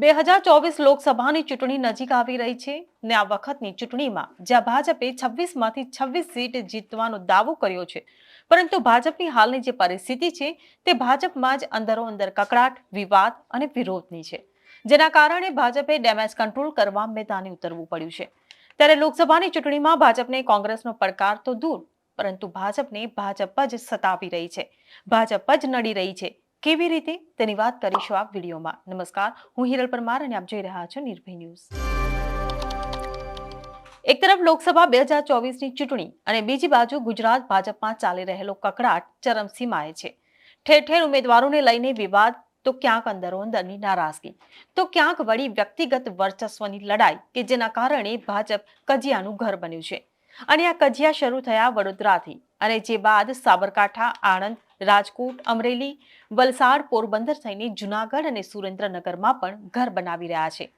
બે હજાર ચોવીસ લોકસભાની ચૂંટણી નજીક આવી રહી છે ને આ વખતની ચૂંટણીમાં જ્યાં ભાજપે છવ્વીસમાંથી છવ્વીસ સીટ જીતવાનો દાવો કર્યો છે. પરંતુ ભાજપની હાલની જે પરિસ્થિતિ છે તે ભાજપમાં જ અંદરો અંદર કકડાટ, વિવાદ અને વિરોધની છે. જેના કારણે ભાજપે ડેમેજ કંટ્રોલ કરવા મેદાને ઉતરવું પડ્યું છે. ત્યારે લોકસભાની ચૂંટણીમાં ભાજપને કોંગ્રેસનો પડકાર તો દૂર, પરંતુ ભાજપને ભાજપ જ સતાવી રહી છે. ભાજપ જ નડી રહી છે. કેવી રીતે તેની વાત કરીશું આ વિડીયોમાં. નમસ્કાર, હું હિરલ પરમાર અને આપ જોઈ રહ્યા છો નિર્ભય ન્યૂઝ. એક તરફ લોકસભા બે હજાર ચોવીસની ચૂંટણી અને બીજી બાજુ ગુજરાત ભાજપમાં ચાલી રહેલો કકડાટ ચરમસીમાએ છે. ઠેર ઠેર ઉમેદવારોને લઈને વિવાદ, તો ક્યાંક અંદરો અંદરની નારાજગી. તો ક્યાંક વળી વ્યક્તિગત વર્ચસ્વની લડાઈ કે જેના કારણે ભાજપ કજિયાનું ઘર બન્યું છે. અને આ કજિયા શરૂ થયા વડોદરાથી અને જે બાદ સાબરકાંઠા, આણંદ રાજકોટ, અમરેલી, વલસાડ, પોરબંદર થઈને જુનાગઢ અને સુરેન્દ્રનગરમાં પણ ઘર બનાવી રહ્યા છે.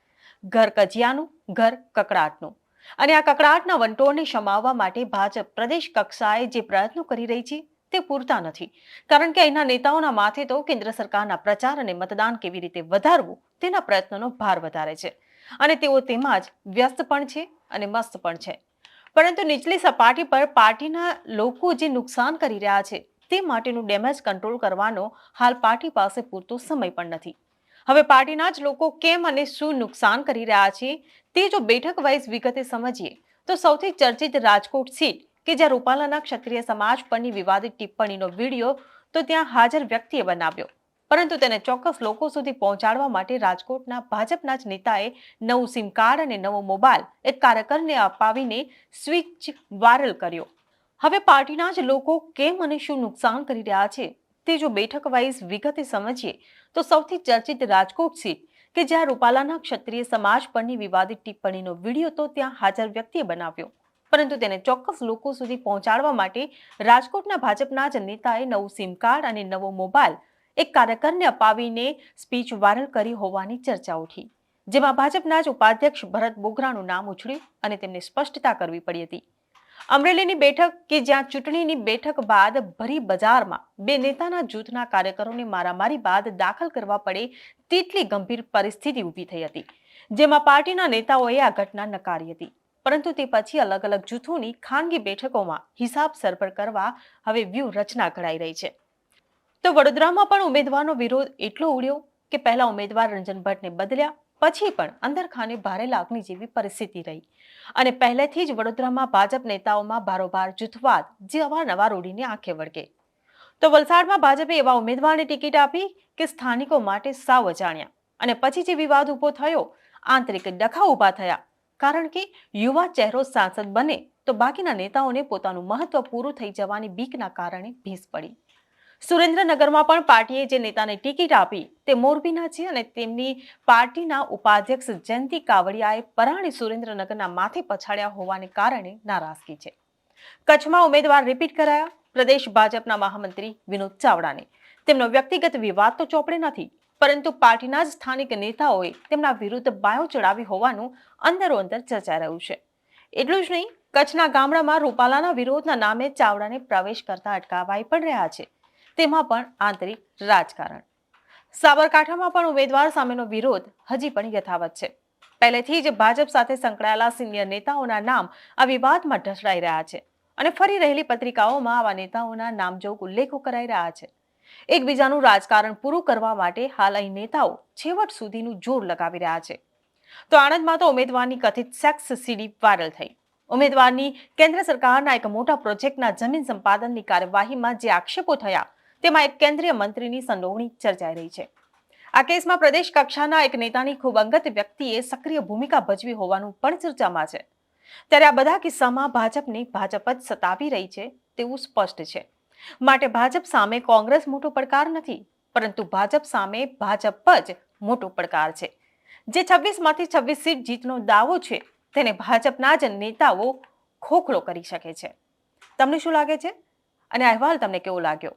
ઘર કજિયાનું, ઘર કકડાટનું. અને આ કકડાટના વંટોળને શમાવવા માટે ભાજપ પ્રદેશ કક્ષાએ જે પ્રયત્નો કરી રહી છે તે પૂરતા નથી. કારણ કે અહીંના નેતાઓના માથે તો કેન્દ્ર સરકારના પ્રચાર અને મતદાન કેવી રીતે વધારવું તેના પ્રયત્નોનો ભાર વધારે છે. અને તેઓ તેમાં જ વ્યસ્ત પણ છે અને મસ્ત પણ છે. પરંતુ નીચલી સપાટી પર પાર્ટીના લોકો જે નુકસાન કરી રહ્યા છે તે માટેનું ડેમેજ કંટ્રોલ કરવાનો હાલ પાર્ટી પાસે પૂરતો સમય પણ નથી. હવે પાર્ટીના જ લોકો કેમ અને શું નુકસાન કરી રહ્યા છે તે જો બેઠક વાઇઝ વિગતે સમજીએ, તો સૌથી ચર્ચિત રાજકોટ સીટ, કે જ્યાં રૂપાલાના ક્ષત્રિય સમાજ પરની વિવાદિત ટિપ્પણીનો વીડિયો, તો ત્યાં હાજર વ્યક્તિએ બનાવ્યો. પરંતુ તેને ચોક્કસ લોકો સુધી પહોંચાડવા માટે રાજકોટના ભાજપના જ નેતાએ નવું સિમ કાર્ડ અને નવો મોબાઈલ એક કાર્યકરને અપાવીને સ્વિચ વાયરલ કર્યો. હવે પાર્ટીના જ લોકો કેમ અને શું નુકસાન કરી રહ્યા છે તે જો બેઠક વાઇઝ વિગતે સમજીએ, તો સૌથી ચર્ચિત રાજકોટ સીટ કે જ્યાં રૂપાલાના ક્ષત્રિય સમાજ પરની વિવાદિત ટિપ્પણીનો વીડિયો તો ત્યાં હાજર વ્યક્તિએ બનાવ્યો. પરંતુ તેને ચોક્કસ લોકો સુધી પહોંચાડવા માટે રાજકોટના ભાજપના જ નેતાએ નવું સિમ કાર્ડ અને નવો મોબાઈલ એક કાર્યકરને અપાવીને સ્પીચ વાયરલ કરી હોવાની ચર્ચા ઉઠી, જેમાં ભાજપના જ ઉપાધ્યક્ષ ભરત બોગરાનું નામ ઉછળ્યું અને તેમને સ્પષ્ટતા કરવી પડી હતી. અમરેલીની બેઠક કે જ્યાં ચૂંટણીની બેઠક બાદ ભરી બજારમાં બે નેતાના જૂથના કાર્યકરોને મારામારી બાદ દાખલ કરવા પડે તેટલી ગંભીર પરિસ્થિતિ ઊભી થઈ હતી, જેમાં પાર્ટીના નેતાઓએ આ ઘટના નકારી હતી. પરંતુ તે પછી અલગ અલગ જૂથોની ખાનગી બેઠકોમાં હિસાબ સરભર કરવા હવે વ્યૂહ રચના ઘડાઈ રહી છે. તો વડોદરામાં પણ ઉમેદવારનો વિરોધ એટલો ઉડ્યો કે પહેલા ઉમેદવાર રંજન ભટ્ટને બદલ્યા પછી પણ અંદરખાને ભારે લાગણી જેવી પરિસ્થિતિ રહી. અને પહેલેથી જ વડોદરામાં ભાજપ નેતાઓમાં ભારોભાર, જૂથવાદ, જે અવારનવાર ઉડીને આંખે વળગે. તો વલસાડમાં ભાજપે એવા ઉમેદવારને ટિકિટ આપી કે સ્થાનિકો માટે સાવ અજાણ્યા. અને પછી જે વિવાદ ઊભો થયો, આંતરિક ડખા ઊભા થયા. કારણ કે યુવા ચહેરો સાંસદ બને તો બાકીના નેતાઓને પોતાનું મહત્વ પૂરું થઈ જવાની બીકના કારણે ભીસ પડી. સુરેન્દ્રનગરમાં પણ પાર્ટીએ જે નેતાને ટિકિટ આપી તે મોરબીના છે અને તેમની પાર્ટીના ઉપાધ્યક્ષ જયંતિ કાવડિયાએ પરાણી સુરેન્દ્રનગરના માથે પછાડ્યા હોવાને કારણે નારાજગી છે. કચ્છમાં ઉમેદવાર રિપીટ કરાયા. પ્રદેશ ભાજપના મહામંત્રી વિનોદ ચાવડાને. તેમનો વ્યક્તિગત વિવાદ તો ચોપડે નથી, પરંતુ પાર્ટીના જ સ્થાનિક નેતાઓએ તેમના વિરુદ્ધ બાયો ચડાવી હોવાનું અંદરો અંદર ચર્ચાઈ રહ્યું છે. એટલું જ નહીં, કચ્છના ગામડામાં રૂપાલાના વિરોધના નામે ચાવડાને પ્રવેશ કરતા અટકાવાઈ પણ રહ્યા છે. તેમાં પણ આંતરિક રાજકારણ. સાબરકાંઠામાં પણ ઉમેદવાર સામેનો વિરોધ હજી પણ યથાવત છે. પહેલેથી જ ભાજપ સાથે સંકળાયેલા સિનિયર નેતાઓના નામ આ વિવાદમાં ઢસડાઈ રહ્યા છે અને ફરી રહેલી પત્રિકાઓમાં આવા નેતાઓના નામજોગ ઉલ્લેખો કરાઈ રહ્યા છે. એકબીજાનું રાજકારણ પૂરું કરવા માટે હાલ અહીં નેતાઓ છેવટ સુધીનું જોર લગાવી રહ્યા છે. તો આણંદમાં તો ઉમેદવારની કથિત સેક્સ સીડી વાયરલ થઈ. ઉમેદવારની કેન્દ્ર સરકારના એક મોટા પ્રોજેક્ટના જમીન સંપાદનની કાર્યવાહીમાં જે આક્ષેપો થયા તેમાં એક કેન્દ્રીય મંત્રીની સંડોવણી ચર્ચાઈ રહી છે. આ કેસમાં પ્રદેશ કક્ષાના એક નેતાની ખૂબ અંગત વ્યક્તિએ સક્રિય ભૂમિકા ભજવી હોવાનું પણ ચર્ચામાં છે. ત્યારે આ બધા કિસ્સામાં ભાજપને ભાજપ જ સતાવી રહી છે તેવું સ્પષ્ટ છે. માટે ભાજપ સામે કોંગ્રેસ મોટો પડકાર નથી, પરંતુ ભાજપ સામે ભાજપ જ મોટો પડકાર છે. જે છવ્વીસમાંથી છવ્વીસ સીટ જીતનો દાવો છે, તેને ભાજપના જ નેતાઓ ખોખલો કરી શકે છે. તમને શું લાગે છે? અને અહેવાલ તમને કેવો લાગ્યો?